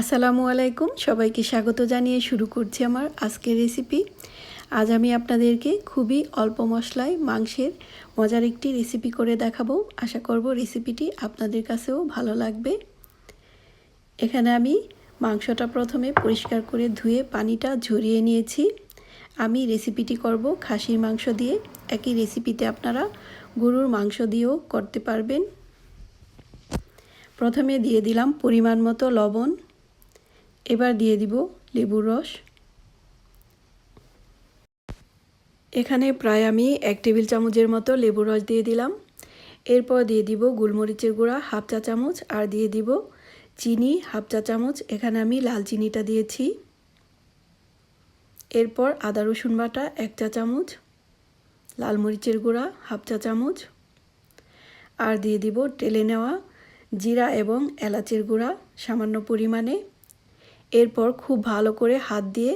আসসালামু আলাইকুম। সবাইকে স্বাগত জানিয়ে শুরু করছি আমার আজকের রেসিপি আজ আমি আপনাদেরকে খুবই অল্প মশলায় মাংসের মজার একটি রেসিপি করে দেখাবো। আশা করব রেসিপিটি আপনাদের কাছেও ভালো লাগবে। এখানে আমি মাংসটা প্রথমে পরিষ্কার করে ধুয়ে পানিটা ঝরিয়ে নিয়েছি। আমি রেসিপিটি করব খাসির মাংস দিয়ে। একই রেসিপিতে আপনারা গরুর মাংস দিয়েও করতে পারবেন। প্রথমে দিয়ে দিলাম পরিমাণ মতো লবণ। এবার দিয়ে দিব লেবুর রস। এখানে প্রায় আমি এক টেবিল চামচের মতো লেবুর রস দিয়ে দিলাম। এরপর দিয়ে দিব গোলমরিচের গুঁড়া হাফ চা চামচ আর দিয়ে দিব চিনি হাফ চা চামচ। এখানে আমি লাল চিনিটা দিয়েছি। এরপর আদা রসুন বাটা এক চা চামচ, লাল মরিচের গুঁড়া হাফ চা চামচ আর দিয়ে দিব টেলে নেওয়া জিরা এবং এলাচের গুঁড়া সামান্য পরিমাণে। এরপর খুব ভালো করে হাত দিয়ে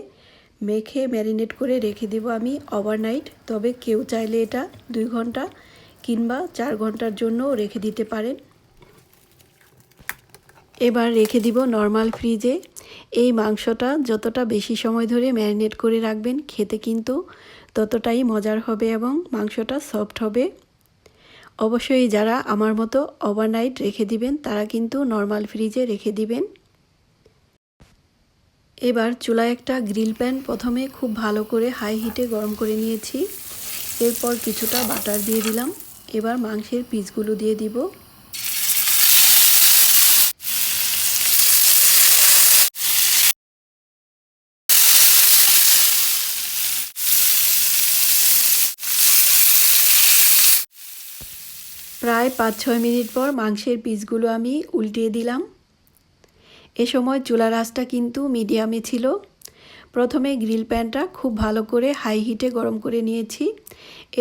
মেখে ম্যারিনেট করে রেখে দেব আমি ওভারনাইট তবে কেউ চাইলে এটা দুই ঘণ্টা কিংবা চার ঘণ্টার জন্য রেখে দিতে পারেন। এবার রেখে দিব নর্মাল ফ্রিজে এই মাংসটা যতটা বেশি সময় ধরে ম্যারিনেট করে রাখবেন, খেতে কিন্তু ততটাই মজার হবে এবং মাংসটা সফট হবে। অবশ্যই যারা আমার মতো ওভারনাইট রেখে দিবেন, তারা কিন্তু নর্মাল ফ্রিজে রেখে দিবেন। এবার চুলায় একটা গ্রিল প্যান প্রথমে খুব ভালো করে হাই হিটে গরম করে নিয়েছি। এরপর কিছুটা বাটার দিয়ে দিলাম। এবার মাংসের পিসগুলো দিয়ে দিব। প্রায় পাঁচ ছয় মিনিট পর মাংসের পিসগুলো আমি উল্টিয়ে দিলাম। এ সময় চুলার আঁচটা কিন্তু মিডিয়ামে ছিল। প্রথমে গ্রিল প্যানটা খুব ভালো করে হাই হিটে গরম করে নিয়েছি।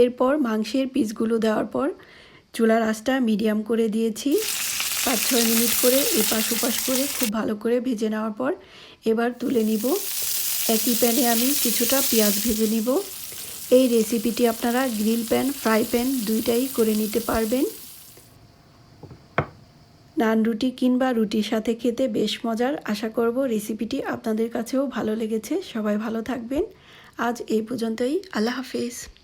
এরপর মাংসের পিসগুলো দেওয়ার পর চুলার আঁচটা মিডিয়াম করে দিয়েছি। পাঁচ ছয় মিনিট করে এপাশ ওপাশ করে খুব ভালো করে ভেজে নেওয়ার পর এবার তুলে নিব। একই প্যানে আমি কিছুটা পেঁয়াজ ভেজে নিব। এই রেসিপিটি আপনারা গ্রিল প্যান, ফ্রাই প্যান দুইটাই করে নিতে পারবেন। নান রুটি কিংবা রুটির সাথে খেতে বেশ মজার। আশা করব রেসিপিটি আপনাদের কাছেও ভালো লেগেছে। সবাই ভালো থাকবেন। আজ এই পর্যন্তই। আল্লাহ হাফেজ।